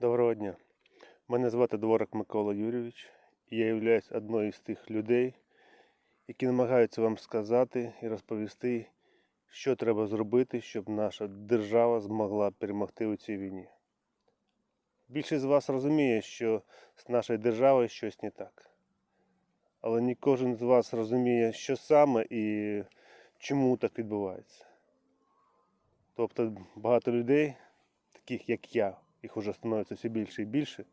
Доброго дня. Мене звати Дворик Микола Юрійович. і Я являюсь одною з тих людей, які намагаються вам сказати і розповісти, що треба зробити, щоб наша держава змогла перемогти у цій війні. Більшість з вас розуміє, що з нашою державою щось не так. Але не кожен з вас розуміє, що саме і чому так відбувається. Тобто багато людей, таких як я, їх уже становиться все більше і більше,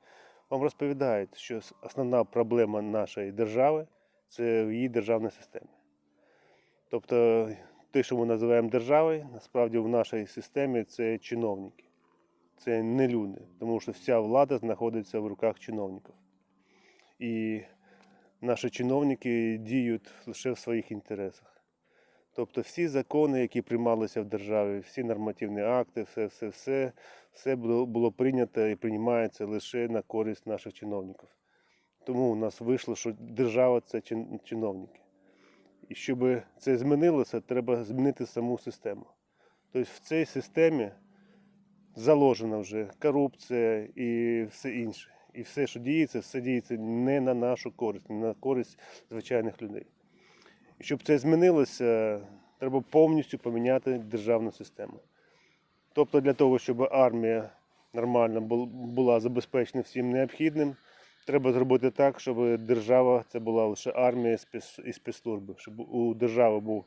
вам розповідають, що основна проблема нашої держави це в її державній системі. Тобто те, що ми називаємо державою, насправді в нашій системі це чиновники. Це не люди, тому що вся влада знаходиться в руках чиновників. І наші чиновники діють лише в своїх інтересах. Тобто всі закони, які приймалися в державі, всі нормативні акти, все, все, все, все було, було прийнято і приймається лише на користь наших чиновників. Тому у нас вийшло, що держава це чин- чиновники. І щоб це змінилося, треба змінити саму систему. Тобто в цій системі заложена вже корупція і все інше. І все, що діється, все діється не на нашу користь, не на користь звичайних людей. І щоб це змінилося, треба повністю поміняти державну систему. Тобто для того, щоб армія нормально була забезпечена всім необхідним, треба зробити так, щоб держава це була лише армія і спецслужби, щоб у держави був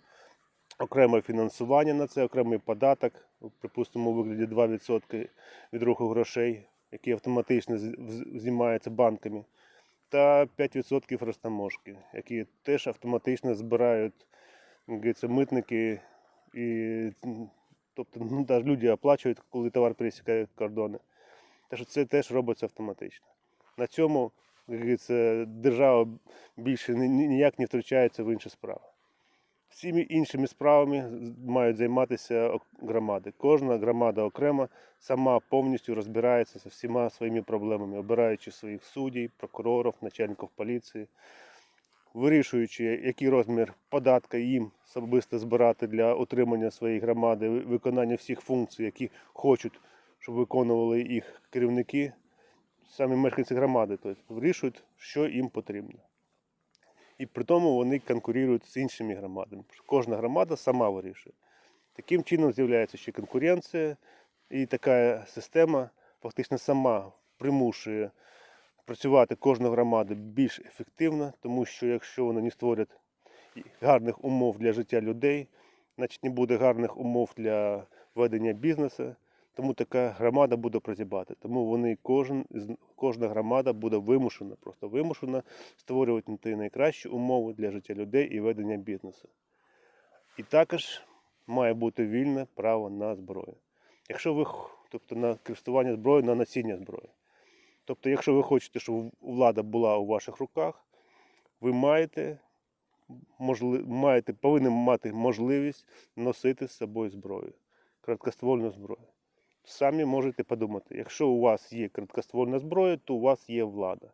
окреме фінансування на це, окремий податок, припустимо, у вигляді 2% від руху грошей, який автоматично з- з- знімається банками та 5% розтаможки, які теж автоматично збирають це, митники. І, тобто ну, навіть люди оплачують, коли товар пересікає кордони. Тож це теж робиться автоматично. На цьому як говориться, держава більше ні- ні- ніяк не втручається в інші справи. Всіми іншими справами мають займатися громади. Кожна громада окремо сама повністю розбирається зі всіма своїми проблемами, обираючи своїх суддів, прокурорів, начальників поліції, вирішуючи, який розмір податка їм особисто збирати для отримання своєї громади, виконання всіх функцій, які хочуть, щоб виконували їх керівники, самі мешканці громади, тобто вирішують, що їм потрібно. І при тому вони конкурують з іншими громадами. Кожна громада сама вирішує. Таким чином з'являється ще конкуренція, і така система фактично сама примушує працювати кожну громаду більш ефективно, тому що якщо вони не створять гарних умов для життя людей, значить не буде гарних умов для ведення бізнесу, тому така громада буде прозябати. Тому вони кожен, кожна громада буде вимушена, просто вимушена створювати ті найкращі умови для життя людей і ведення бізнесу. І також має бути вільне право на зброю. Якщо ви тобто на користування зброєю, на носіння зброї. Тобто, якщо ви хочете, щоб влада була у ваших руках, ви маєте, можли, маєте, повинні мати можливість носити з собою зброю, короткоствольну зброю. Самі можете подумати, якщо у вас є короткоствольна зброя, то у вас є влада.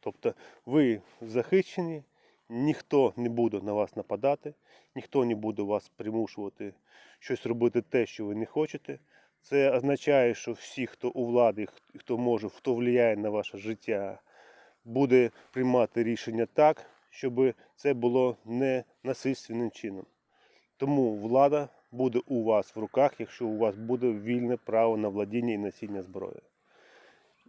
Тобто ви захищені, ніхто не буде на вас нападати, ніхто не буде вас примушувати щось робити те, що ви не хочете. Це означає, що всі, хто у владі, хто може, хто впливає на ваше життя, буде приймати рішення так, щоб це було не насильственним чином. Тому влада буде у вас в руках, якщо у вас буде вільне право на владіння і носіння зброї.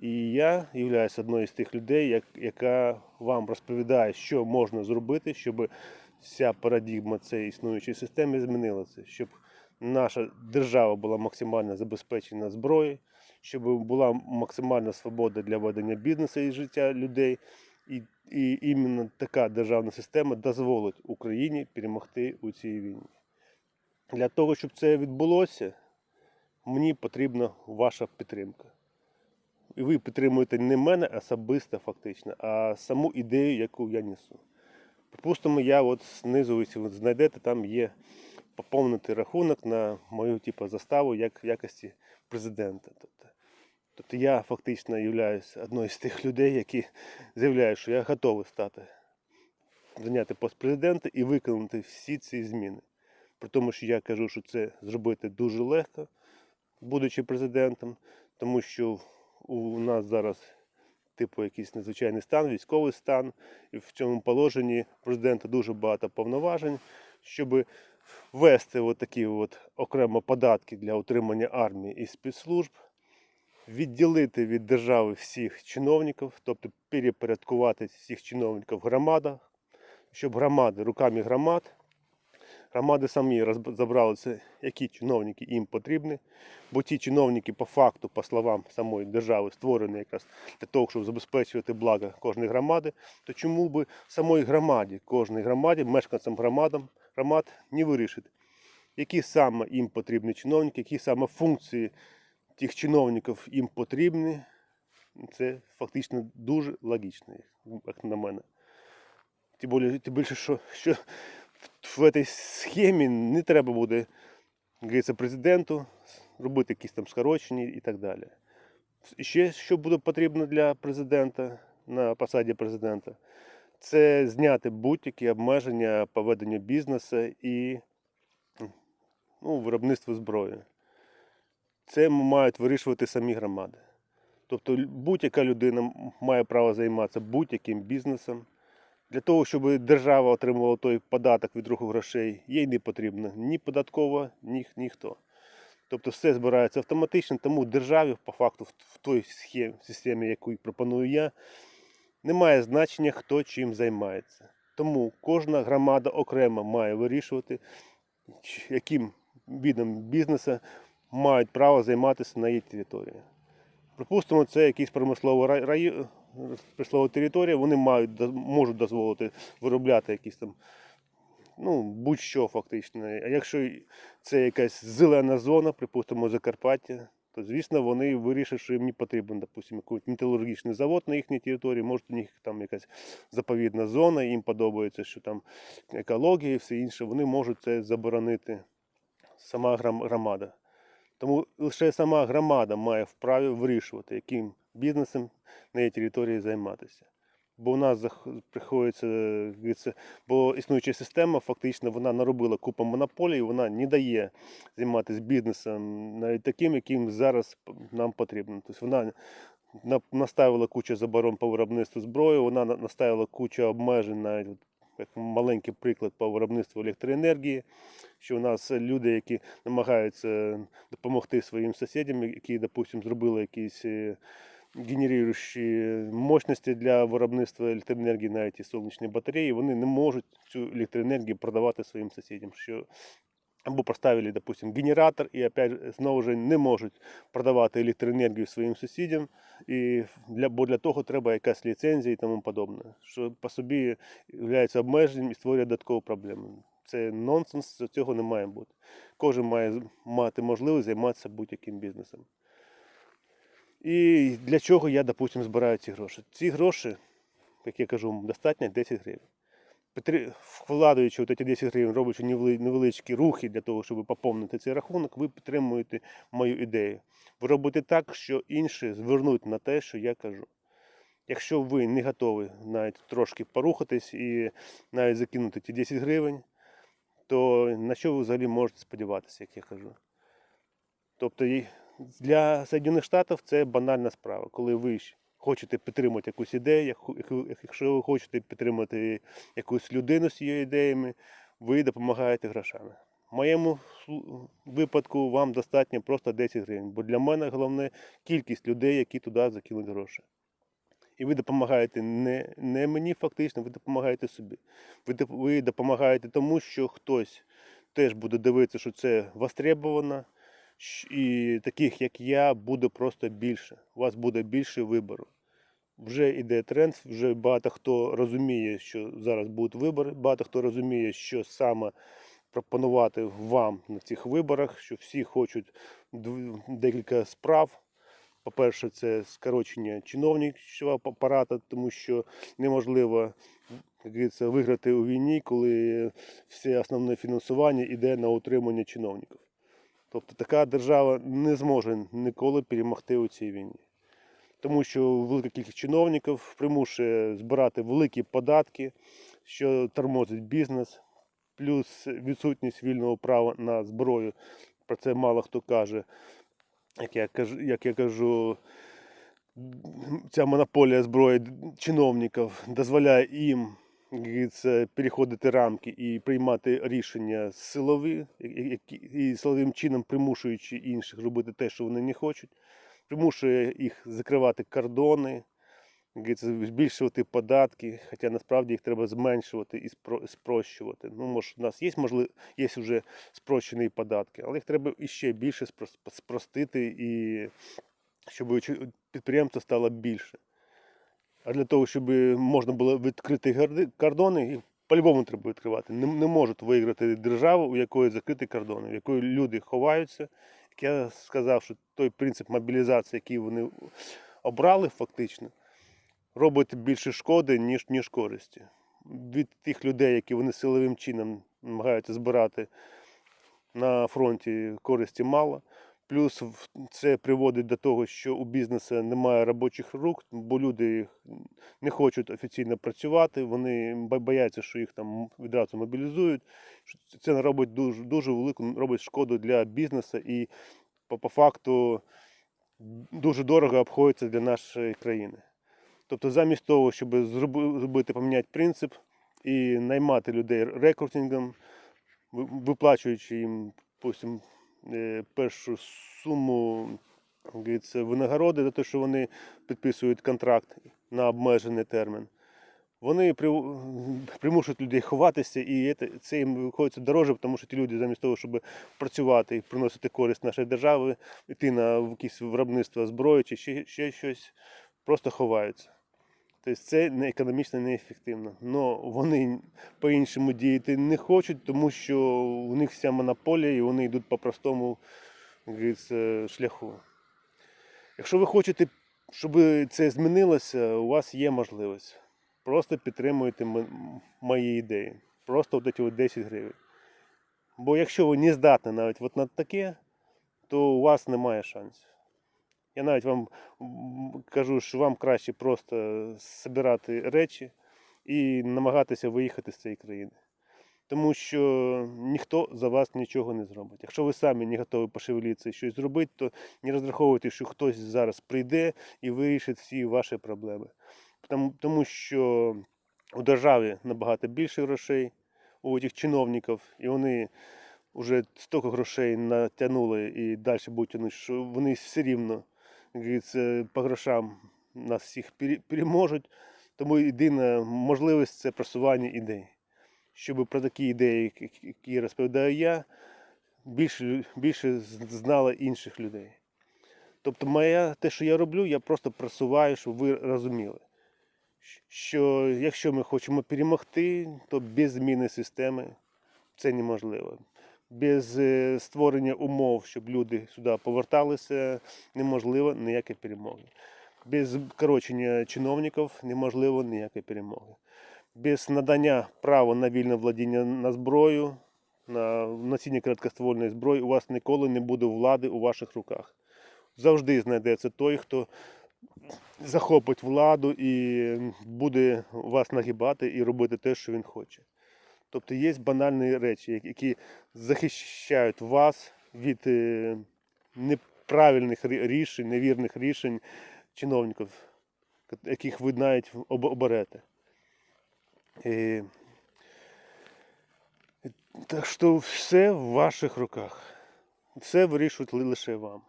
І я являюсь одною з тих людей, як, яка вам розповідає, що можна зробити, щоб вся парадігма цієї існуючої системи змінилася, щоб наша держава була максимально забезпечена зброєю, щоб була максимальна свобода для ведення бізнесу і життя людей. І, і іменно така державна система дозволить Україні перемогти у цій війні. Для того, щоб це відбулося, мені потрібна ваша підтримка. І ви підтримуєте не мене особисто фактично, а саму ідею, яку я несу. Припустимо, я от знизу, ви знайдете, там є поповнити рахунок на мою типу, заставу як в якості президента. Тобто, тобто я фактично являюсь одною з тих людей, які заявляють, що я готовий стати, зайняти пост президента і виконати всі ці зміни. При тому, що я кажу, що це зробити дуже легко, будучи президентом, тому що у нас зараз типу якийсь надзвичайний стан, військовий стан, і в цьому положенні президента дуже багато повноважень, щоб ввести такі окремо податки для утримання армії і спецслужб, відділити від держави всіх чиновників, тобто перепорядкувати всіх чиновників громадах, щоб громади руками громад. Громади самі розб- забралися, які чиновники їм потрібні, бо ті чиновники по факту, по словам самої держави, створені якраз для того, щоб забезпечувати благо кожної громади, то чому би самої громаді, кожній громаді, мешканцям громадам, громад не вирішити, які саме їм потрібні чиновники, які саме функції тих чиновників їм потрібні, це фактично дуже логічно, як на мене. Тим більше що, що в цій схемі не треба буде, говориться, президенту робити якісь там скорочення і так далі. І ще що буде потрібно для президента на посаді президента, це зняти будь-які обмеження по веденню бізнесу і ну, виробництву зброї. Це мають вирішувати самі громади. Тобто будь-яка людина має право займатися будь-яким бізнесом. Для того, щоб держава отримувала той податок від руху грошей, їй не потрібно ні податкова, ні ніхто. Тобто все збирається автоматично, тому державі, по факту, в, той схемі, системі, яку пропоную я, немає значення, хто чим займається. Тому кожна громада окремо має вирішувати, яким видом бізнесу мають право займатися на її території. Припустимо, це якийсь промисловий район, промислова територія, вони мають, можуть дозволити виробляти якісь там, ну, будь-що фактично. А якщо це якась зелена зона, припустимо, Закарпаття, то звісно вони вирішать, що їм не потрібен, допустимо, якийсь металургічний завод на їхній території, може у них там якась заповідна зона, їм подобається, що там екологія і все інше, вони можуть це заборонити сама громада. Тому лише сама громада має вправі вирішувати, яким бізнесом на її території займатися. Бо у нас приходиться, бо існуюча система фактично вона наробила купу монополій, вона не дає займатися бізнесом навіть таким, яким зараз нам потрібно. Тобто вона наставила кучу заборон по виробництву зброї, вона наставила кучу обмежень, навіть як маленький приклад по виробництву електроенергії, що у нас люди, які намагаються допомогти своїм сусідам, які, допустимо, зробили якісь е, генеруючі мощності для виробництва електроенергії, навіть і сонячні батареї, вони не можуть цю електроенергію продавати своїм сусідам. Що або поставили, допустим, генератор, і опять знову ж не можуть продавати електроенергію своїм сусідам, і для, бо для того треба якась ліцензія і тому подобне, що по собі є обмеженням і створює додаткову проблему. Це нонсенс, цього не має бути. Кожен має мати можливість займатися будь-яким бізнесом. І для чого я, допустим, збираю ці гроші? Ці гроші, як я кажу, достатньо 10 гривень. Вкладаючи от ці 10 гривень, роблячи невеличкі рухи для того, щоб поповнити цей рахунок, ви підтримуєте мою ідею. Ви робите так, що інші звернуть на те, що я кажу. Якщо ви не готові навіть трошки порухатись і навіть закинути ті 10 гривень, то на що ви взагалі можете сподіватися, як я кажу? Тобто для Сполучених Штатів це банальна справа, коли ви хочете підтримати якусь ідею, якщо ви хочете підтримати якусь людину з її ідеями, ви допомагаєте грошами. В моєму випадку вам достатньо просто 10 гривень, бо для мене головне кількість людей, які туди закинуть гроші. І ви допомагаєте не, не мені фактично, ви допомагаєте собі. Ви, ви допомагаєте тому, що хтось теж буде дивитися, що це востребовано, і таких, як я, буде просто більше. У вас буде більше вибору. Вже йде тренд, вже багато хто розуміє, що зараз будуть вибори, багато хто розуміє, що саме пропонувати вам на цих виборах, що всі хочуть декілька справ. По-перше, це скорочення чиновничого апарату, тому що неможливо як виграти у війні, коли все основне фінансування йде на утримання чиновників. Тобто така держава не зможе ніколи перемогти у цій війні. Тому що велика кількість чиновників примушує збирати великі податки, що тормозить бізнес, плюс відсутність вільного права на зброю. Про це мало хто каже. Як я кажу, як я кажу ця монополія зброї чиновників дозволяє їм говориться, переходити рамки і приймати рішення силові, і силовим чином примушуючи інших робити те, що вони не хочуть, примушує їх закривати кордони, збільшувати податки, хоча насправді їх треба зменшувати і спрощувати. Ну, може, у нас є можливо, є вже спрощені податки, але їх треба іще більше спростити і щоб підприємство стало більше. А для того, щоб можна було відкрити кордони, їх по-любому треба відкривати. Не, не можуть виграти державу, у якої закриті кордони, в якої люди ховаються. Як я сказав, що той принцип мобілізації, який вони обрали фактично, робить більше шкоди, ніж, ніж користі. Від тих людей, які вони силовим чином намагаються збирати на фронті користі мало. Плюс це приводить до того, що у бізнесу немає робочих рук, бо люди не хочуть офіційно працювати, вони бояться, що їх там відразу мобілізують. Це- робить дуже, дуже велику робить шкоду для бізнесу і по, по факту дуже дорого обходиться для нашої країни. Тобто, замість того, щоб зробити, поміняти принцип і наймати людей рекрутингом, виплачуючи їм допустим, першу суму винагороди за те, що вони підписують контракт на обмежений термін. Вони примушують людей ховатися, і це, їм виходить дороже, тому що ті люди, замість того, щоб працювати і приносити користь нашій державі, йти на якісь виробництво зброї чи ще, ще щось, просто ховаються. Тобто це не економічно неефективно. Но вони по-іншому діяти не хочуть, тому що у них вся монополія і вони йдуть по простому шляху. Якщо ви хочете, щоб це змінилося, у вас є можливість. Просто підтримуйте мої ідеї. Просто от ці 10 гривень. Бо якщо ви не здатні навіть от на таке, то у вас немає шансів. Я навіть вам кажу, що вам краще просто збирати речі і намагатися виїхати з цієї країни. Тому що ніхто за вас нічого не зробить. Якщо ви самі не готові пошевелитися і щось зробити, то не розраховуйте, що хтось зараз прийде і вирішить всі ваші проблеми. Тому, що у державі набагато більше грошей у цих чиновників, і вони вже стільки грошей натягнули і далі будуть що вони все рівно по грошам нас всіх переможуть. Тому єдина можливість це просування ідей. Щоб про такі ідеї, які- розповідаю я, більше, більше з- знало інших людей. Тобто, моя, те, що я роблю, я просто просуваю, щоб ви розуміли, що якщо ми хочемо перемогти, то без зміни системи це неможливо. Без е, створення умов, щоб люди сюди поверталися, неможливо ніякої перемоги. Без скорочення чиновників неможливо ніякої перемоги. Без надання права на вільне владіння на зброю, на носіння короткоствольної зброї, у вас ніколи не буде влади у ваших руках. Завжди знайдеться той, хто захопить владу і буде вас нагибати і робити те, що він хоче. Тобто є банальні речі, які- захищають вас від е, неправильних рішень, невірних рішень чиновників, яких ви навіть оберете. І... Так що все в ваших руках. Все вирішують лише вам.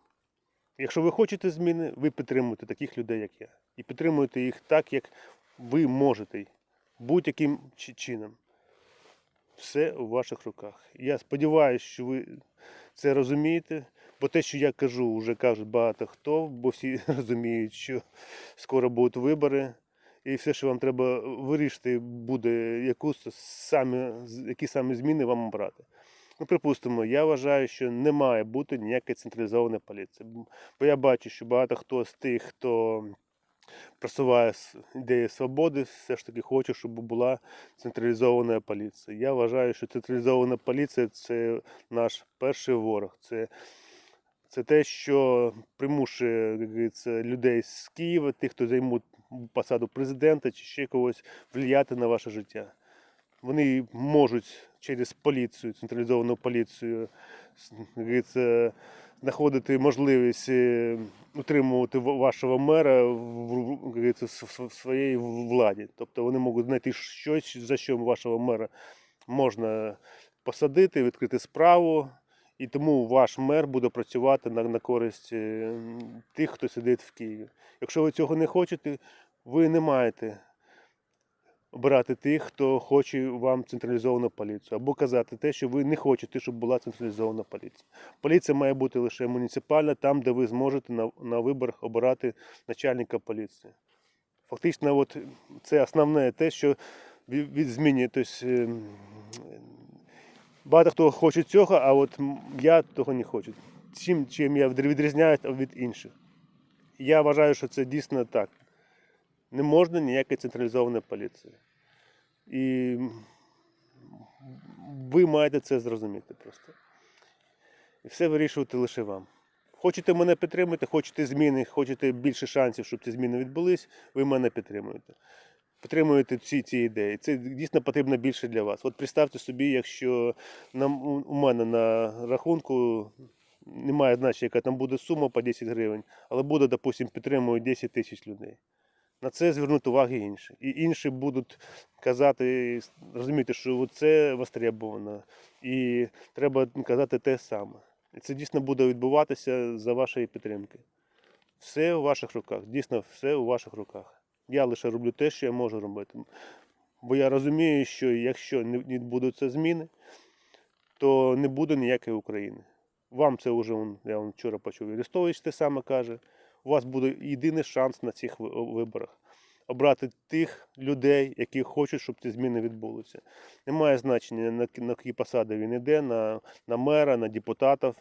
Якщо ви хочете зміни, ви підтримуєте таких людей, як я. І підтримуєте їх так, як ви можете, будь-яким чином. Все у ваших руках. Я сподіваюся, що ви це розумієте, бо те, що я кажу, вже кажуть багато хто, бо всі розуміють, що скоро будуть вибори. І все, що вам треба вирішити, буде яку самі, які саме зміни вам обрати. Ну, припустимо, я вважаю, що не має бути ніякої централізованої поліції. Бо я бачу, що багато хто з тих, хто просуває ідеї свободи, все ж таки хоче, щоб була централізована поліція. Я вважаю, що централізована поліція це наш перший ворог. Це, це те, що примушує людей з Києва, тих, хто займуть посаду президента чи ще когось, впливати на ваше життя. Вони можуть через поліцію, централізовану поліцію, знаходити можливість е, утримувати вашого мера в, своїй владі. Тобто вони можуть знайти щось, за що вашого мера можна посадити, відкрити справу. І тому ваш мер буде працювати на, на користь е, тих, хто сидить в Києві. Якщо ви цього не хочете, ви не маєте обирати тих, хто хоче вам централізовану поліцію, або казати те, що ви не хочете, щоб була централізована поліція. Поліція має бути лише муніципальна, там, де ви зможете на, на виборах обирати начальника поліції. Фактично, от це основне те, що від, зміни. Тобто, багато хто хоче цього, а от я того не хочу. Чим, чим я відрізняюсь від інших. Я вважаю, що це дійсно так. Не можна ніякої централізованої поліції. І ви маєте це зрозуміти просто. І все вирішувати лише вам. Хочете мене підтримати, хочете зміни, хочете більше шансів, щоб ці зміни відбулись, ви мене підтримуєте. Підтримуєте ці, ці ідеї. Це дійсно потрібно більше для вас. От представте собі, якщо на, у мене на рахунку немає значення, яка там буде сума по 10 гривень, але буде, допустимо, підтримують 10 тисяч людей. На це звернуть увагу інші. І інші будуть казати, розуміти, що це востребовано, і треба казати те саме. І це дійсно буде відбуватися за вашої підтримки. Все у ваших руках, дійсно, все у ваших руках. Я лише роблю те, що я можу робити. Бо я розумію, що якщо не відбудуться зміни, то не буде ніякої України. Вам це вже, я вам вчора почув, Арестович те саме каже. У вас буде єдиний шанс на цих виборах обрати тих людей, які хочуть, щоб ці зміни відбулися. Немає значення, на, на які посади він йде, на, на мера, на депутатів.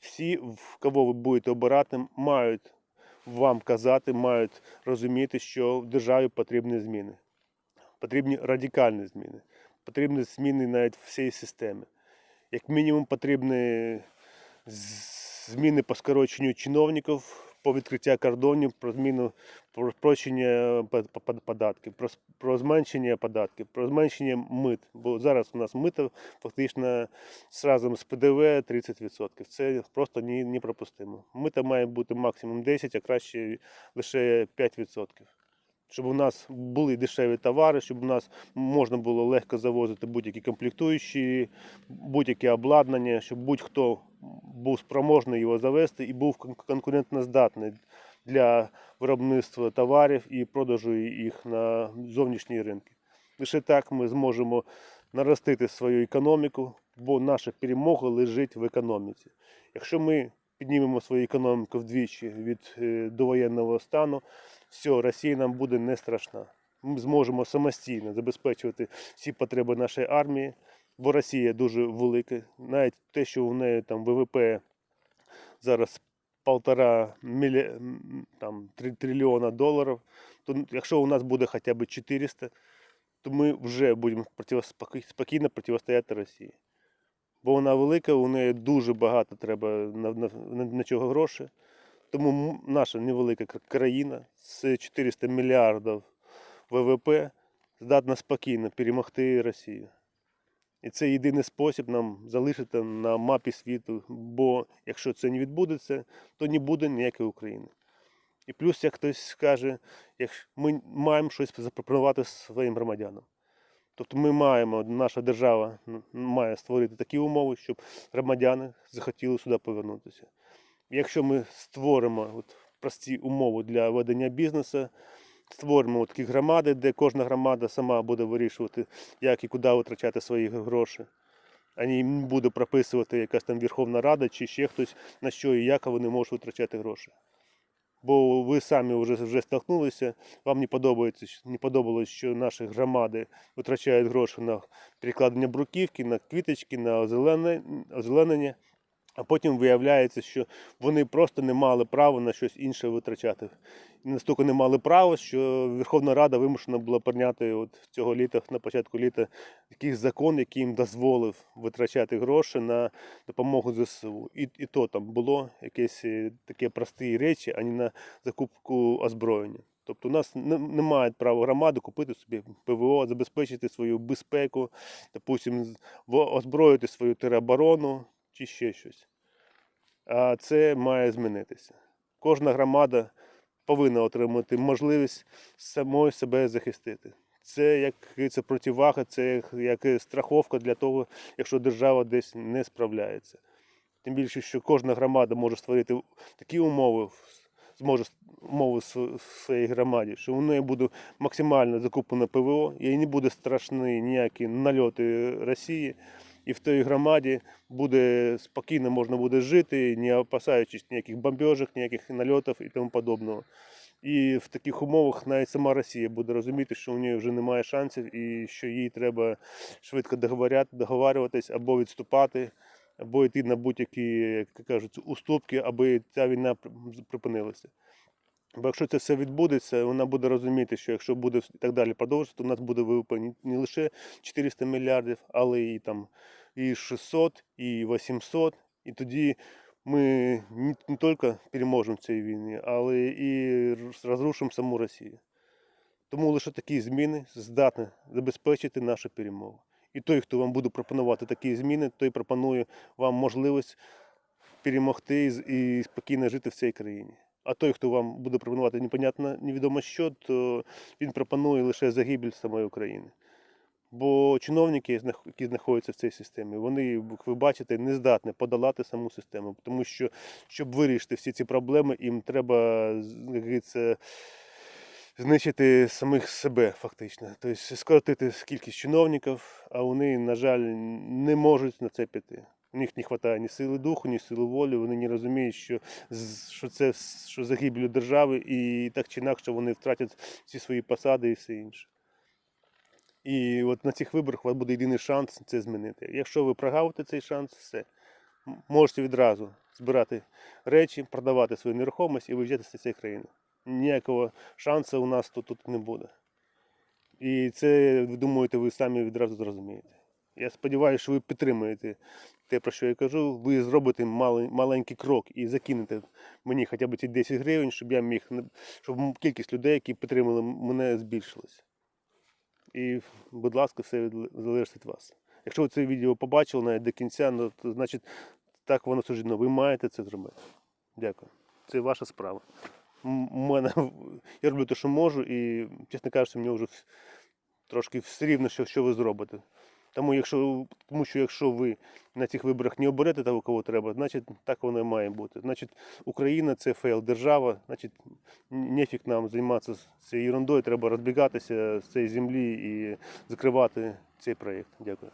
Всі, в кого ви будете обирати, мають вам казати, мають розуміти, що в державі потрібні зміни. Потрібні радикальні зміни. Потрібні зміни навіть всієї системи. Як мінімум, потрібні зміни по скороченню чиновників, по відкриття кордонів, про зміну про спрощення по- податків, про, про зменшення податків, про зменшення мит. Бо зараз у нас мито фактично разом з ПДВ 30%. Це просто неприпустимо. Мита має бути максимум 10, а краще лише 5%. Щоб у нас були дешеві товари, щоб у нас можна було легко завозити будь-які комплектуючі, будь-яке обладнання, щоб будь-хто був спроможний його завести і був кон- конкурентноздатний для виробництва товарів і продажу їх на зовнішні ринки. Лише так ми зможемо наростити свою економіку, бо наша перемога лежить в економіці. Якщо ми піднімемо свою економіку вдвічі від е, довоєнного стану, все, Росія нам буде не страшна. Ми зможемо самостійно забезпечувати всі потреби нашої армії, бо Росія дуже велика. Навіть те, що в неї там ВВП зараз полтора мілі... там, три трильйона доларів, то якщо у нас буде хоча б 400, то ми вже будемо против... спокійно протистояти Росії. Бо вона велика, у неї дуже багато треба на, на, на, на чого грошей. Тому наша невелика країна з 400 мільярдів ВВП здатна спокійно перемогти Росію. І це єдиний спосіб нам залишити на мапі світу, бо якщо це не відбудеться, то не буде ніякої України. І плюс, як хтось скаже, ми маємо щось запропонувати своїм громадянам. Тобто ми маємо, наша держава має створити такі умови, щоб громадяни захотіли сюди повернутися. Якщо ми створимо от прості умови для ведення бізнесу, створимо такі громади, де кожна громада сама буде вирішувати, як і куди витрачати свої гроші. А не буде прописувати якась там Верховна Рада чи ще хтось, на що і як вони можуть витрачати гроші. Бо ви самі вже, вже столкнулися, вам не подобається, не подобалось, що наші громади витрачають гроші на перекладення бруківки, на квіточки, на озеленення, а потім виявляється, що вони просто не мали права на щось інше витрачати. Настільки не мали права, що Верховна Рада вимушена була прийняти от цього літа, на початку літа, якийсь закон, який їм дозволив витрачати гроші на допомогу ЗСУ. І, і то там було якісь е, такі прості речі, а не на закупку озброєння. Тобто у нас не, не мають права громади купити собі ПВО, забезпечити свою безпеку, допустим, озброїти свою тероборону чи ще щось. А це має змінитися. Кожна громада повинна отримати можливість самою себе захистити. Це як це противага, це як, як страховка для того, якщо держава десь не справляється. Тим більше, що кожна громада може створити такі умови, зможе умови в своїй громаді, що в неї буде максимально закуплено ПВО, їй не буде страшні ніякі нальоти Росії, і в тій громаді буде спокійно можна буде жити, не опасаючись ніяких бомбежок, ніяких нальотів і тому подобного. І в таких умовах навіть сама Росія буде розуміти, що у неї вже немає шансів і що їй треба швидко договарюватись або відступати, або йти на будь-які, як кажуть, уступки, аби ця війна припинилася. Бо якщо це все відбудеться, вона буде розуміти, що якщо буде і так далі продовжувати, то у нас буде ВВП не- лише 400 мільярдів, але і там і 600, і 800. І тоді ми не тільки переможемо в цій війні, але і розрушимо саму Росію. Тому лише такі зміни здатні забезпечити нашу перемогу. І той, хто вам буде пропонувати такі зміни, той пропонує вам можливість перемогти і спокійно жити в цій країні. А той, хто вам буде пропонувати непонятно, невідомо що, то він пропонує лише загибель самої України. Бо чиновники, які знаходяться в цій системі, вони, як ви бачите, не здатні подолати саму систему. Тому що, щоб вирішити всі ці проблеми, їм треба говориться, знищити самих себе фактично. Тобто скоротити кількість чиновників, а вони, на жаль, не можуть на це піти. У них не вистачає ні сили духу, ні сили волі. Вони не розуміють, що, що це що загибель держави, і так чи інакше вони втратять всі свої посади і все інше. І от на цих виборах у вас буде єдиний шанс це змінити. Якщо ви прогавите цей шанс, все. Можете відразу збирати речі, продавати свою нерухомість і виїжджати з цієї країни. Ніякого шансу у нас тут, тут не буде. І це, ви думаєте, ви самі відразу зрозумієте. Я сподіваюся, що ви підтримуєте те, про що я кажу. Ви зробите маленький крок і закинете мені хоча б ці 10 гривень, щоб я міг, щоб кількість людей, які підтримали мене, збільшилась. І, будь ласка, все залежить від вас. Якщо ви це відео побачили навіть до кінця, ну, то значить так воно суждено. Ви маєте це зробити. Дякую. Це ваша справа. Мене, я роблю те, що можу, і, чесно кажучи, мені вже трошки все рівно, що, що ви зробите. Тому, якщо, тому що якщо ви на цих виборах не оберете того, кого треба, значить так воно має бути. Значить, Україна це фейл держава, значить, нефік нам займатися цією ерундою, треба розбігатися з цієї землі і закривати цей проєкт. Дякую.